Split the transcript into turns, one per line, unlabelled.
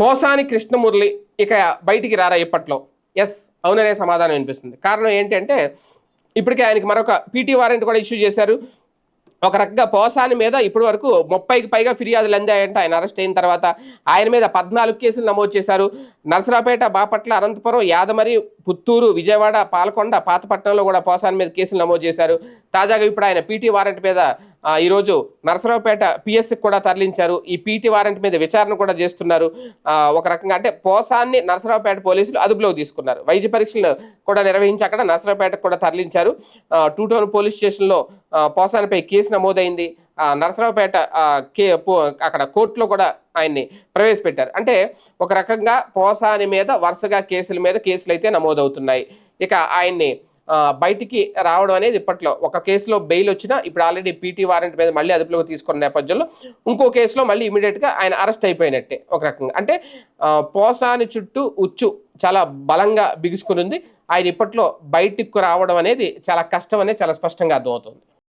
పోసాని కృష్ణమురళి ఇక బయటికి రారా ఇప్పట్లో? ఎస్ అవుననే సమాధానం వినిపిస్తుంది. కారణం ఏంటంటే ఇప్పటికే ఆయనకి మరొక పీటీ వారెంట్ కూడా ఇష్యూ చేశారు. ఒక రకంగా పోసాని మీద ఇప్పటి వరకు ముప్పైకి పైగా ఫిర్యాదులు అందాయంట. ఆయన అరెస్ట్ అయిన తర్వాత ఆయన మీద పద్నాలుగు కేసులు నమోదు చేశారు. నరసరాపేట బాపట్ల అనంతపురం యాదమరి పుత్తూరు విజయవాడ పాలకొండ పాతపట్నంలో కూడా పోసాని మీద కేసులు నమోదు చేశారు. తాజాగా ఇప్పుడు ఆయన పీటీ వారెంట్ మీద ఈరోజు నరసరావుపేట పిఎస్సికి కూడా తరలించారు. ఈ పీటీ వారెంట్ మీద విచారణ కూడా చేస్తున్నారు. ఒక రకంగా అంటే పోసాన్ని నరసరావుపేట పోలీసులు అదుపులోకి తీసుకున్నారు. వైద్య పరీక్షలు కూడా నిర్వహించి అక్కడ నరసరావుపేటకు కూడా తరలించారు. టూ టౌన్ పోలీస్ స్టేషన్లో పోసానిపై కేసు నమోదైంది. ఆ, నరసరావుపేట కే పో- అక్కడ కోర్టులో కూడా ఆయన్ని ప్రవేశపెట్టారు. అంటే ఒక రకంగా పోసాని మీద వరుసగా కేసుల మీద కేసులు అయితే నమోదవుతున్నాయి. ఇక ఆయన్ని బయటికి రావడం అనేది ఇప్పట్లో. ఒక కేసులో బెయిల్ వచ్చినా ఇప్పుడు ఆల్రెడీ పీటీ వారెంట్ మీద మళ్ళీ అదుపులోకి తీసుకున్న నేపథ్యంలో ఇంకో కేసులో మళ్ళీ ఇమీడియట్గా ఆయన అరెస్ట్ అయిపోయినట్టే ఒక రకంగా. అంటే పోసాని చుట్టూ ఉచ్చు చాలా బలంగా బిగుసుకుని ఉంది ఆయన ఇప్పట్లో బయటికి రావడం అనేది చాలా కష్టం అనేది చాలా స్పష్టంగా అర్థమవుతుంది.